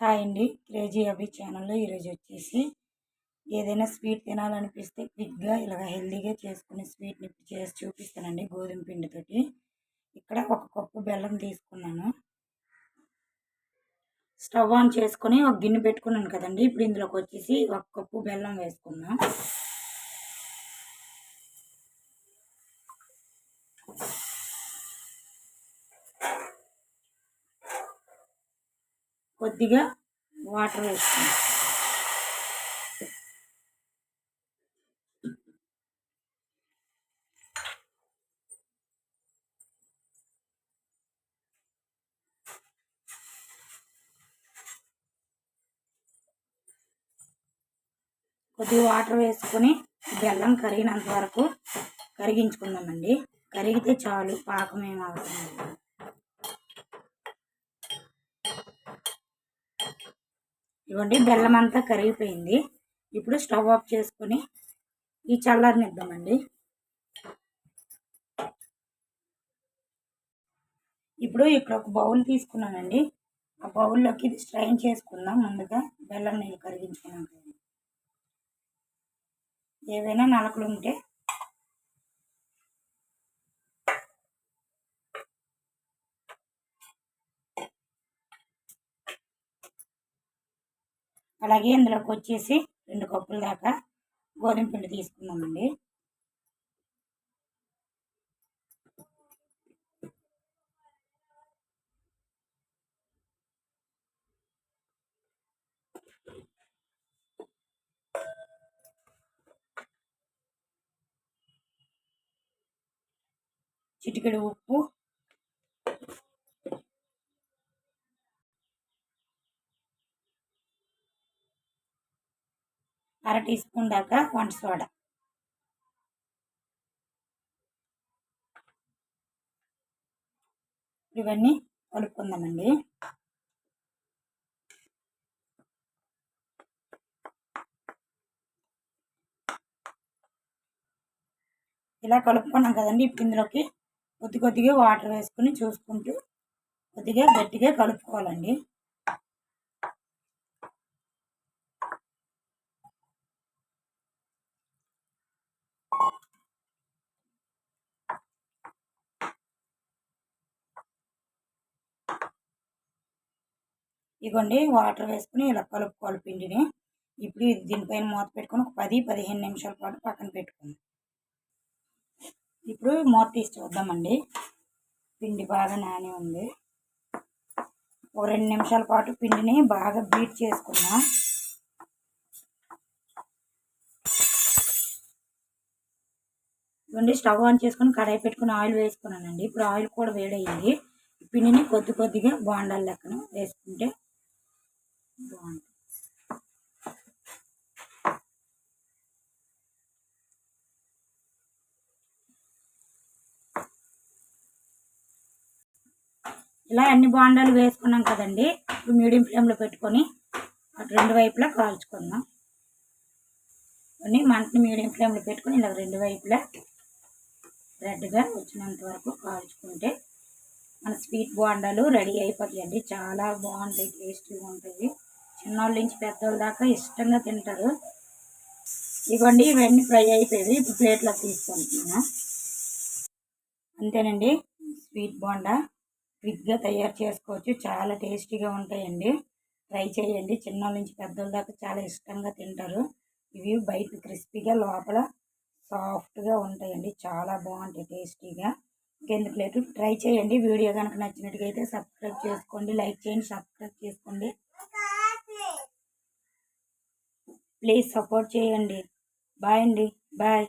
Hi అండి. Crazy అభి ఛానల్లో ఈరోజు వచ్చేసి ఏదైనా స్వీట్ తినాలనిపిస్తే క్విక్గా ఇలాగ హెల్తీగా చేసుకునే స్వీట్ని చేసి చూపిస్తానండి గోధుమ పిండితోటి. ఇక్కడ ఒక కప్పు బెల్లం తీసుకున్నాను. స్టవ్ ఆన్ చేసుకొని ఒక గిన్నె పెట్టుకున్నాను కదండి. ఇప్పుడు ఇందులోకి వచ్చేసి ఒక కప్పు బెల్లం వేసుకుందాం. కొద్దిగా వాటర్ వేసుకుందాం. కొద్దిగా వాటర్ వేసుకొని బెల్లం కరిగినంత వరకు కరిగించుకుందామండి. కరిగితే చాలు పాకం ఏం అవసరం లేదు. ఇవ్వండి. బెల్లం అంతా కరిగిపోయింది. ఇప్పుడు స్టవ్ ఆఫ్ చేసుకొని ఈ చల్లారనిద్దామండి ఇప్పుడు ఇక్కడ ఒక బౌల్ తీసుకున్నానండి. ఆ బౌల్లోకి ఇది స్ట్రైన్ చేసుకుందాం. ముందుగా బెల్లం నీళ్ళు కరిగించుకున్నాం ఏవైనా నలకలు ఉంటే అలాగే ఇందులోకి వచ్చేసి రెండు కప్పుల దాకా గోధుమ పిండి తీసుకున్నామండి చిటికెడు ఉప్పు అర టీ స్పూన్ దాకా వంట సోడా ఇవన్నీ కలుపుకుందామండి. ఇలా కలుపుకున్నాం కదండి ఇప్పుడు ఇందులోకి కొద్ది కొద్దిగా వాటర్ వేసుకుని చూసుకుంటూ కొద్దిగా గట్టిగా కలుపుకోవాలండి. ఇదిగోండి వాటర్ వేసుకుని ఇలా కలుపుకోవాలి పిండిని. ఇప్పుడు దీనిపైన మూత పెట్టుకొని ఒక పది పదిహేను నిమిషాల పాటు పక్కన పెట్టుకుందాం ఇప్పుడు మూత తీసి చూద్దామండి. పిండి బాగా నాని ఉంది. ఒక రెండు నిమిషాల పాటు పిండిని బాగా బీట్ చేసుకున్నాం ఇవ్వండి స్టవ్ ఆన్ చేసుకొని కడాయి పెట్టుకుని ఆయిల్ వేసుకున్నానండి. ఇప్పుడు ఆయిల్ కూడా వేడయ్యింది. పిండిని కొద్ది కొద్దిగా బాండాల లెక్కన వేసుకుంటే బాగుంటుంది. ఇలా అన్ని బాండాలు వేసుకున్నాం కదండి. ఇప్పుడు మీడియం ఫ్లేమ్లో పెట్టుకొని అటు రెండు వైపులా కాల్చుకుందాం. కొన్ని మంటని మీడియం ఫ్లేమ్లో పెట్టుకొని ఇలా రెండు వైపులా రెడ్గా వచ్చినంత వరకు కాల్చుకుంటే మన స్వీట్ బోండాలు రెడీ అయిపోతాయండి. చాలా బాగుంటాయి టేస్టీగా ఉంటుంది చిన్నోళ్ళ నుంచి పెద్దోళ్ళ దాకా ఇష్టంగా తింటారు. ఇవ్వండి ఇవన్నీ ఫ్రై అయిపోయి ఇప్పుడు ప్లేట్లో తీసుకుంటున్నాను అంతేనండి. స్వీట్ బోండా క్విక్గా తయారు చేసుకోవచ్చు. చాలా టేస్టీగా ఉంటాయండి. ట్రై చేయండి. చిన్నోళ్ళ నుంచి పెద్దోళ్ళ దాకా చాలా ఇష్టంగా తింటారు. ఇవి బయట క్రిస్పీగా లోపల సాఫ్ట్గా ఉంటాయండి. చాలా బాగుంటాయి టేస్టీగా. ఇంకెందుకు లేదు ట్రై చేయండి. వీడియో కనుక నచ్చినట్టుగా సబ్స్క్రైబ్ చేసుకోండి. లైక్ చేయండి సబ్స్క్రైబ్ చేసుకోండి. ప్లీజ్ సపోర్ట్ చేయండి. బాయ్ అండి. బాయ్.